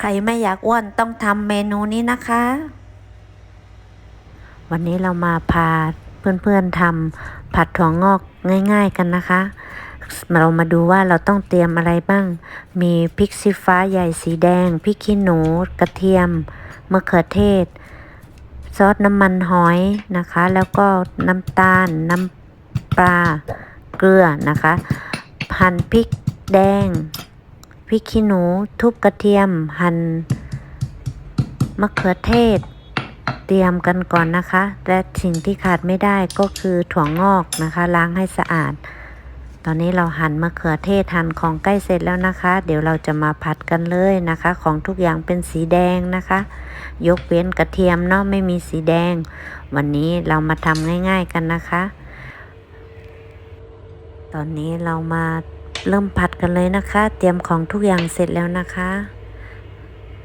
ใครไม่อยากอ้วนต้องทำเมนูนี้นะคะ วันนี้เรามาพาเพื่อนๆทำผัดถั่วงอกง่าย ๆกันนะคะ เรามาดูว่าเราต้องเตรียมอะไรบ้าง มีพริกชี้ฟ้าใหญ่สีแดง พริกขี้หนู กระเทียม มะเขือเทศ ซอสน้ำมันหอยนะคะ แล้วก็น้ำตาล น้ำปลา เกลือนะคะ หั่นพริกแดง พริกขี้หนู ทุบกระเทียม หั่นมะเขือเทศ เตรียมกันก่อนนะคะ และสิ่งที่ขาดไม่ได้ก็คือถั่วงอกนะคะ ล้างให้สะอาด ตอนนี้เราหั่นมะเขือเทศหั่นของใกล้เสร็จแล้วนะคะ เดี๋ยวเราจะมาผัดกันเลยนะคะ ของทุกอย่างเป็นสีแดงนะคะ ยกเว้นกระเทียมเนาะไม่มีสีแดง วันนี้เรามาทำง่าย ๆกันนะคะ ตอนนี้เรามา เริ่มผัดกันเลยนะคะ เตรียมของทุกอย่างเสร็จแล้วนะคะ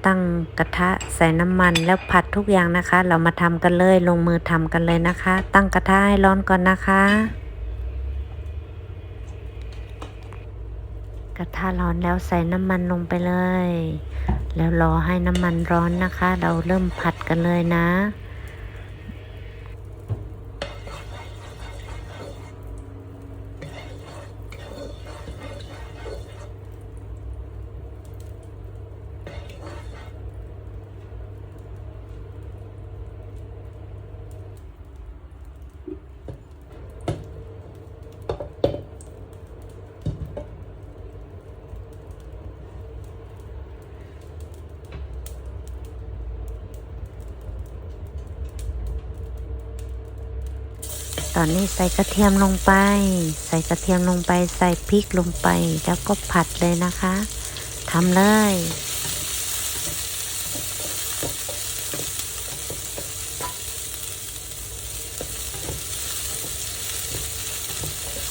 ตั้งกระทะใส่น้ำมันแล้วผัดทุกอย่างนะคะ เรามาทำกันเลยลงมือทำกันเลยนะคะ ตั้งกระทะให้ร้อนก่อนนะคะ กระทะร้อนแล้วใส่น้ำมันลงไปเลย แล้วรอให้น้ำมันร้อนนะคะ เราเริ่มผัดกันเลยนะ ตอนนี้ใส่กระเทียมลงไป ใส่กระเทียมลงไป ใส่พริกลงไป แล้วก็ผัดเลยนะคะทำเลย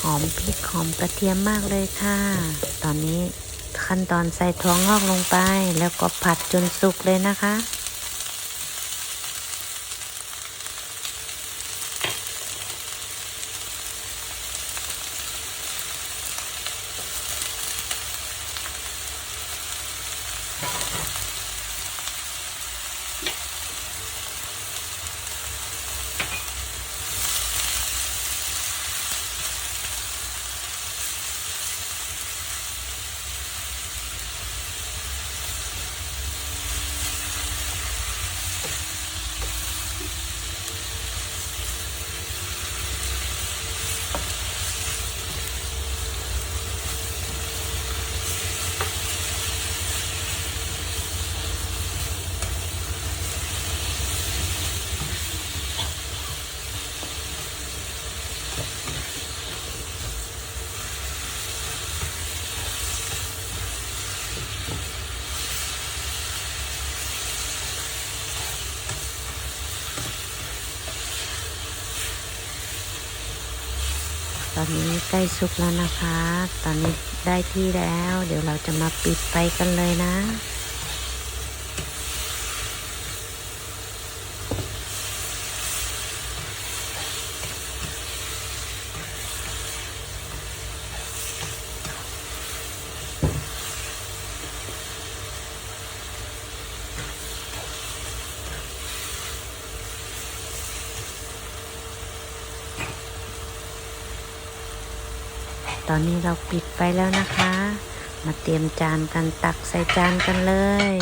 หอมพริกหอมกระเทียมมากเลยค่ะ ตอนนี้ขั้นตอนใส่ถั่วงอกลงไป แล้วก็ผัดจนสุกเลยนะคะ ตอนนี้ใกล้สุกแล้วนะคะ ตอนนี้ได้ที่แล้ว เดี๋ยวเราจะมาปิดไฟกันเลยนะ ตอนนี้เราปิดไปแล้วนะคะ มาเตรียมจานกันตักใส่จานกันเลย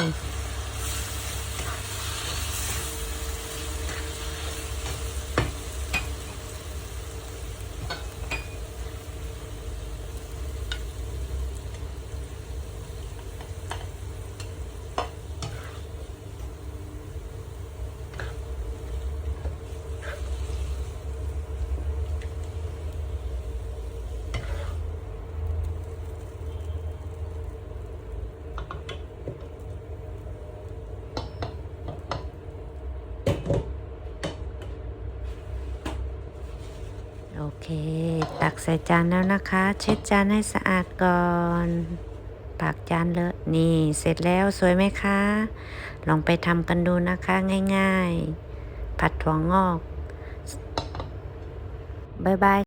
โอเค ตักใส่จานแล้วนะคะ เช็ดจานให้สะอาดก่อนปากจานเลอะนี่ เสร็จแล้วสวยไหมคะ ลองไปทำกันดูนะคะง่ายๆ ผัดถั่วงอก บ๊ายบาย